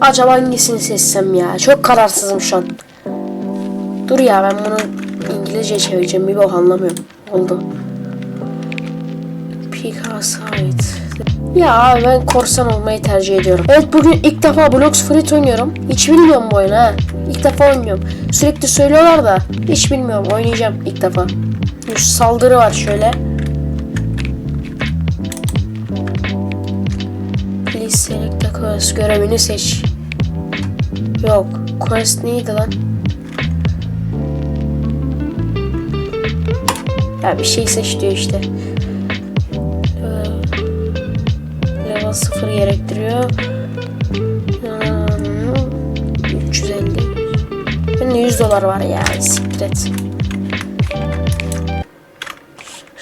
Acaba hangisini seçsem ya? Çok kararsızım şu an. Dur ya ben bunu İngilizce çevireceğim. Bir bok anlamıyorum. Oldu. Picasite. Ya abi ben korsan olmayı tercih ediyorum. Evet bugün ilk defa Blox Fruit oynuyorum. Hiç bilmiyorum bu oyunu ha. İlk defa oynuyorum. Sürekli söylüyorlar da hiç bilmiyorum. Oynayacağım ilk defa. Şu saldırı var şöyle. Please select quest. Görevini seç. Yok. Quest neydi lan? Ya bir şey seç diyor işte. Ee, Level 0 gerektiriyor. Hmm, 350. Benim de 100 dolar var ya. Siktir et.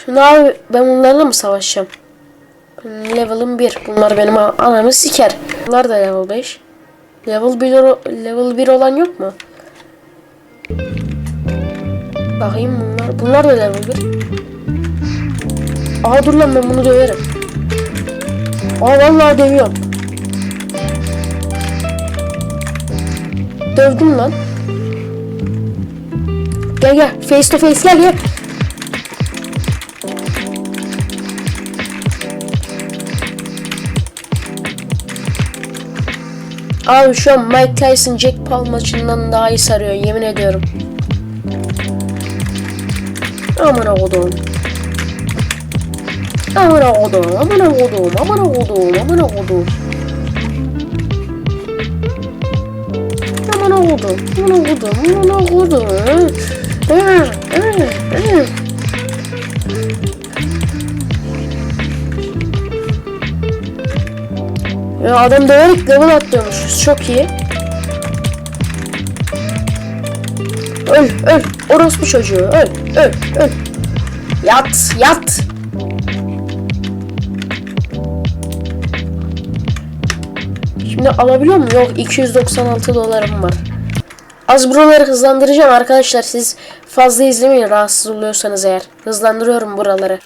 Şimdi abi ben bunlarla mı savaşacağım? Benim Level'ım 1. Bunlar benim anamı siker. Bunlar da level 5. Level 1, o- level 1 olan yok mu? Bakayım bunlar. Bunlar da level 1. Aa dur lan ben bunu döverim. Aa vallahi dövüyorum. Dövdüm lan. Gel gel. Face to face gel gel. Abi şu an Mike Tyson Jack Paul maçından daha iyi sarıyor yemin ediyorum. Amına kodum. Amına kodum, amına kodum, amına kodum, amına kodum. Amına kodum, amına kodum, amına kodum. Ya adam döverek level atlıyormuş. Çok iyi. Öl, öl. Orospu çocuğu. Öl, öl, öl. Yat, yat. Şimdi alabiliyor muyum? Yok, 296 dolarım var. Az buraları hızlandıracağım arkadaşlar. Siz fazla izlemeyin rahatsız oluyorsanız eğer. Hızlandırıyorum buraları.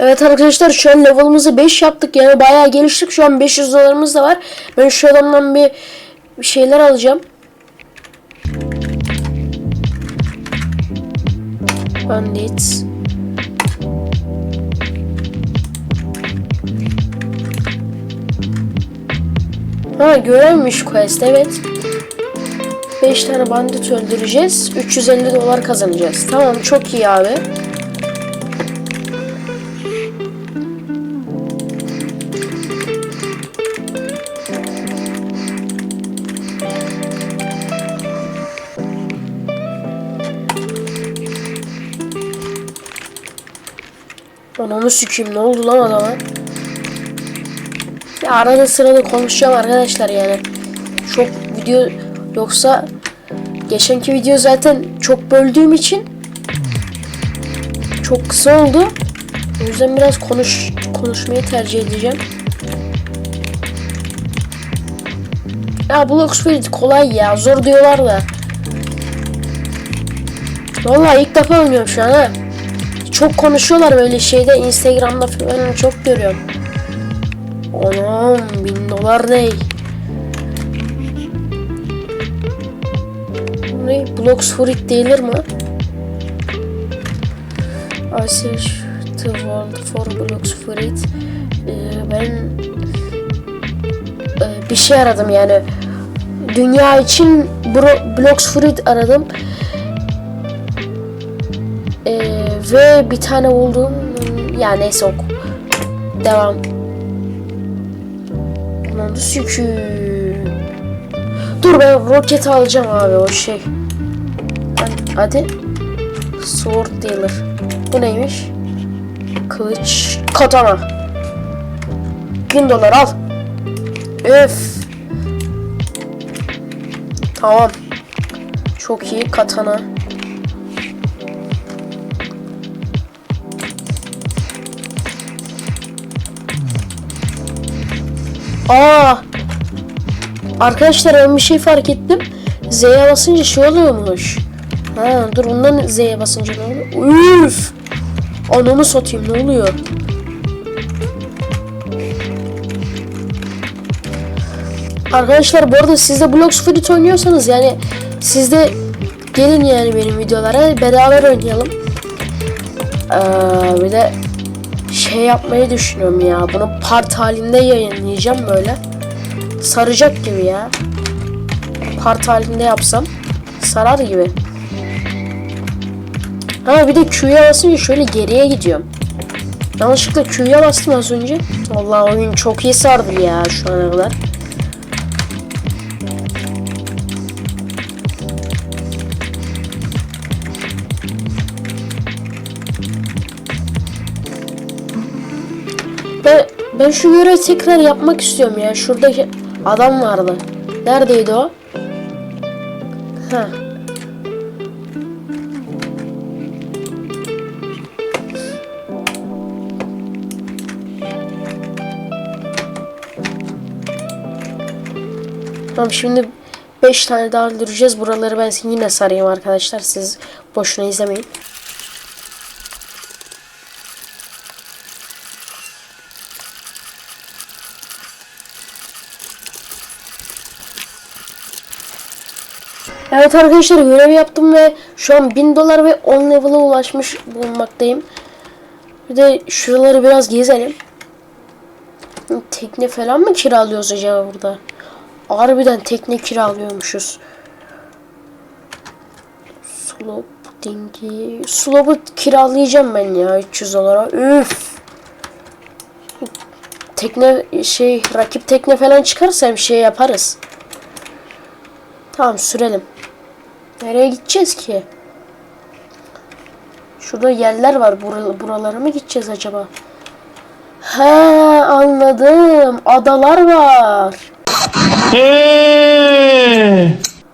Evet arkadaşlar şu an level'ımızı 5 yaptık yani bayağı geliştik. Şu an 500 dolarımız da var. Ben şu adamdan bir, şeyler alacağım. Bandits. Ha görevmiş quest evet. 5 tane bandit öldüreceğiz. 350 dolar kazanacağız. Tamam çok iyi abi. Ananı sikeyim ne oldu lan adama? Ya arada sırada konuşacağım arkadaşlar yani. Çok video yoksa geçenki video zaten çok böldüğüm için çok kısa oldu. O yüzden biraz konuş konuşmayı tercih edeceğim. Ya Bloxfield kolay ya zor diyorlar da. Vallahi ilk defa oynuyorum şu an ha. Çok konuşuyorlar böyle şeyde Instagram'da falan çok görüyorum. Anam bin dolar ne? Ne? Blocks for it değilir mi? I search the world for blocks for it. Ee, ben e, bir şey aradım yani. Dünya için bro, blocks for it aradım. Ee, ve bir tane buldum. Ya neyse oku. Devam. Lan sükü. Dur ben roket alacağım abi o şey. Hadi. Sword dealer. Bu neymiş? Kılıç katana. Bin dolar al. Öf. Tamam. Çok iyi katana. Aa! Arkadaşlar ben bir şey fark ettim. Z'ye basınca şey oluyormuş. Ha dur bundan Z'ye basınca ne oluyor? Üf! Ananı satayım ne oluyor? Arkadaşlar bu arada siz de Fruit oynuyorsanız yani siz de gelin yani benim videolara beraber oynayalım. Ee, bir de şey yapmayı düşünüyorum ya. Bunu part halinde yayınlayacağım böyle. Saracak gibi ya. Part halinde yapsam sarar gibi. Ha bir de Q'ya basınca şöyle geriye gidiyorum. Yanlışlıkla Q'ya bastım az önce. Vallahi oyun çok iyi sardı ya şu ana kadar. Ben, şu görevi tekrar yapmak istiyorum ya. Şuradaki adam vardı. Neredeydi o? Ha. Tamam şimdi 5 tane daha öldüreceğiz. Buraları ben yine sarayım arkadaşlar. Siz boşuna izlemeyin. Evet arkadaşlar görev yaptım ve şu an 1000 dolar ve 10 level'a ulaşmış bulunmaktayım. Bir de şuraları biraz gezelim. Tekne falan mı kiralıyoruz acaba burada? Harbiden tekne kiralıyormuşuz. Slop dingi. Slop'u kiralayacağım ben ya 300 dolara. Üf. Tekne şey rakip tekne falan çıkarsa bir şey yaparız. Tamam sürelim. Nereye gideceğiz ki? Şurada yerler var. Bura- buralara mı gideceğiz acaba? He anladım. Adalar var.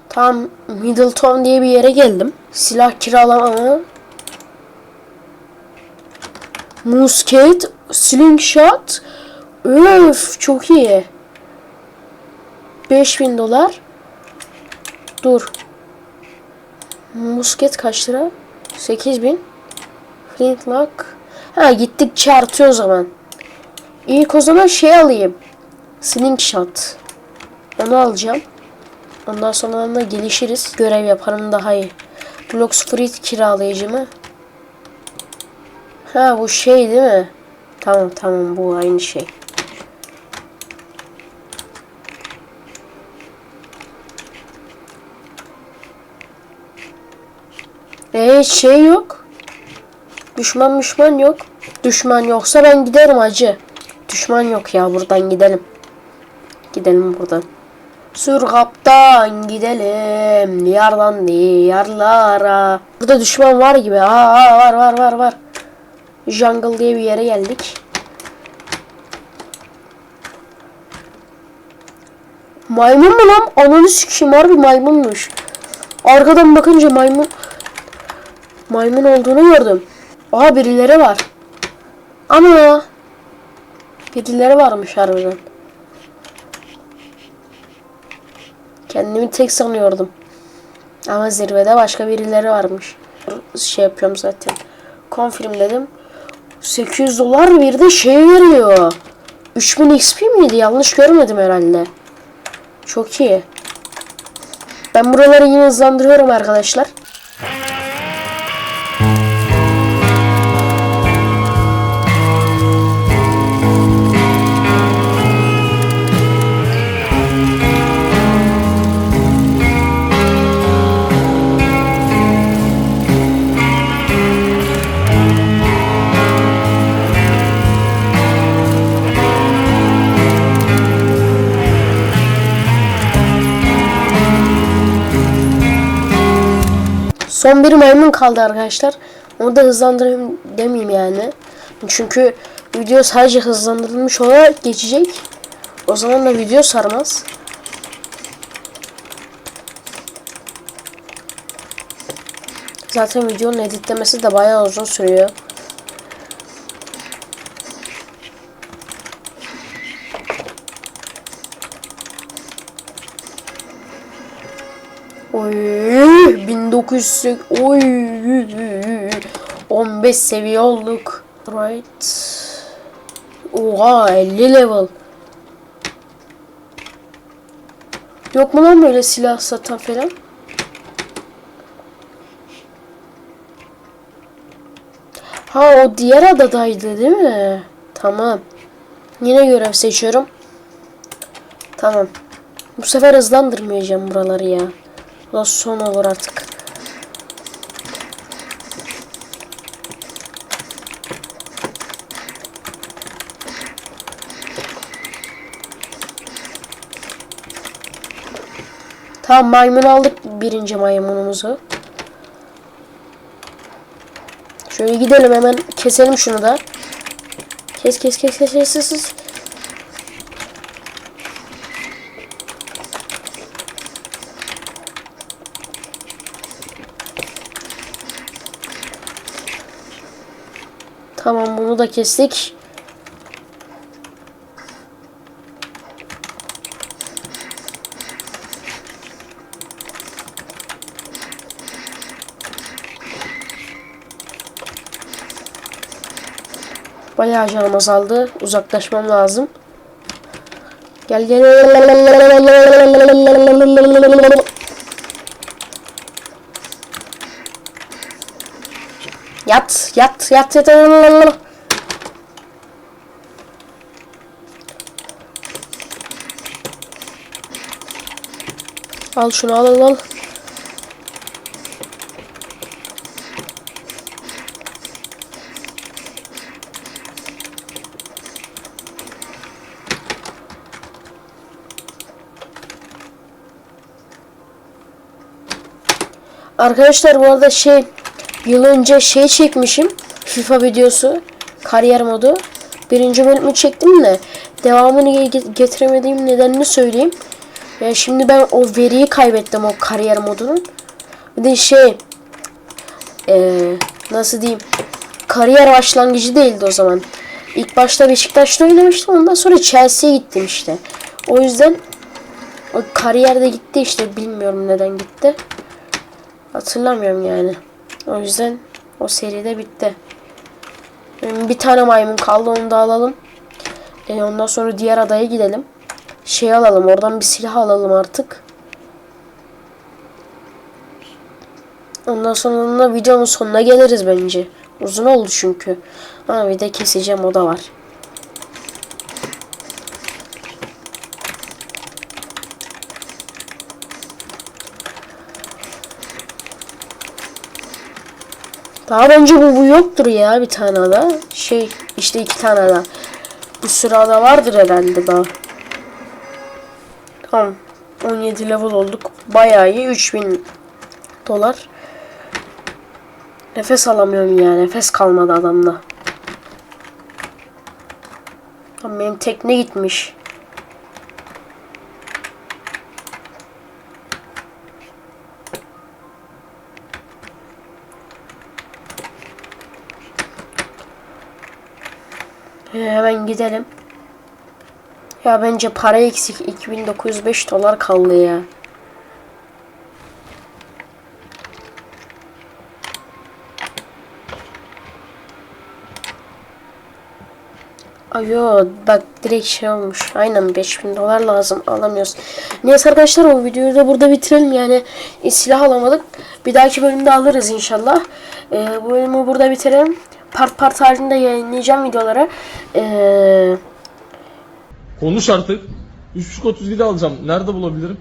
Tam Middleton diye bir yere geldim. Silah kiralama. Musket, slingshot. Öf çok iyi. 5000 dolar. Dur. Musket kaç lira? 8000. Flintlock. Ha gittikçe artıyor o zaman. İlk o zaman şey alayım. Slingshot. Onu alacağım. Ondan sonra gelişiriz. Görev yaparım daha iyi. Blox Fruit kiralayıcı mı? Ha bu şey değil mi? Tamam tamam bu aynı şey. Ee şey yok. Düşman düşman yok. Düşman yoksa ben giderim acı. Düşman yok ya buradan gidelim. Gidelim buradan. Sür kaptan gidelim diyardan diyarlara. Burada düşman var gibi. Aa var var var var. Jungle diye bir yere geldik. Maymun mu lan? Ananı sikeyim harbi maymunmuş. Arkadan bakınca maymun maymun olduğunu gördüm. Aha birileri var. Ana birileri varmış harbiden. Kendimi tek sanıyordum. Ama zirvede başka birileri varmış. Şey yapıyorum zaten. Confirm dedim. 800 dolar bir de şey veriyor. 3000 XP miydi? Yanlış görmedim herhalde. Çok iyi. Ben buraları yine hızlandırıyorum arkadaşlar. Son bir maymun kaldı arkadaşlar. Onu da hızlandırayım demeyeyim yani. Çünkü video sadece hızlandırılmış olarak geçecek. O zaman da video sarmaz. Zaten videonun editlemesi de bayağı uzun sürüyor. 900 oy 15 seviye olduk. Right. Oha 50 level. Yok mu lan böyle silah satan falan? Ha o diğer adadaydı değil mi? Tamam. Yine görev seçiyorum. Tamam. Bu sefer hızlandırmayacağım buraları ya. Bu da son olur artık. Tamam maymun aldık birinci maymunumuzu. Şöyle gidelim hemen keselim şunu da. Kes kes kes kes kes kes. kes. Tamam bunu da kestik. Bayağı canım azaldı. Uzaklaşmam lazım. Gel gel. Yat, yat, yat, yat. Al şunu al al al. Arkadaşlar bu arada şey yıl önce şey çekmişim FIFA videosu kariyer modu. Birinci bölümü çektim de devamını ge- getiremediğim nedenini söyleyeyim. Ya şimdi ben o veriyi kaybettim o kariyer modunun. Bir de şey eee, nasıl diyeyim kariyer başlangıcı değildi o zaman. İlk başta Beşiktaş'ta oynamıştım ondan sonra Chelsea'ye gittim işte. O yüzden o kariyer de gitti işte bilmiyorum neden gitti. Hatırlamıyorum yani. O yüzden o seride bitti. Benim Bir tane maymun kaldı onu da alalım. E, ondan sonra diğer adaya gidelim. Şey alalım oradan bir silah alalım artık. Ondan sonra videonun sonuna geliriz bence. Uzun oldu çünkü. Ama bir de keseceğim o da var. Daha bence bu, bu yoktur ya bir tane ada. Şey işte iki tane ada. Bir sürü ada vardır herhalde daha. Tamam. 17 level olduk. Bayağı iyi. 3000 dolar. Nefes alamıyorum ya. Nefes kalmadı adamda. Benim tekne gitmiş. Hemen gidelim. Ya bence para eksik. 2905 dolar kaldı ya. Ayo bak direkt şey olmuş. Aynen 5000 dolar lazım alamıyoruz. Neyse arkadaşlar o videoyu da burada bitirelim. Yani e, silah alamadık. Bir dahaki bölümde alırız inşallah. Ee, bu bölümü burada bitirelim. Part part halinde yayınlayacağım videoları. Ee, Konuş artık. 3.37 alacağım. Nerede bulabilirim?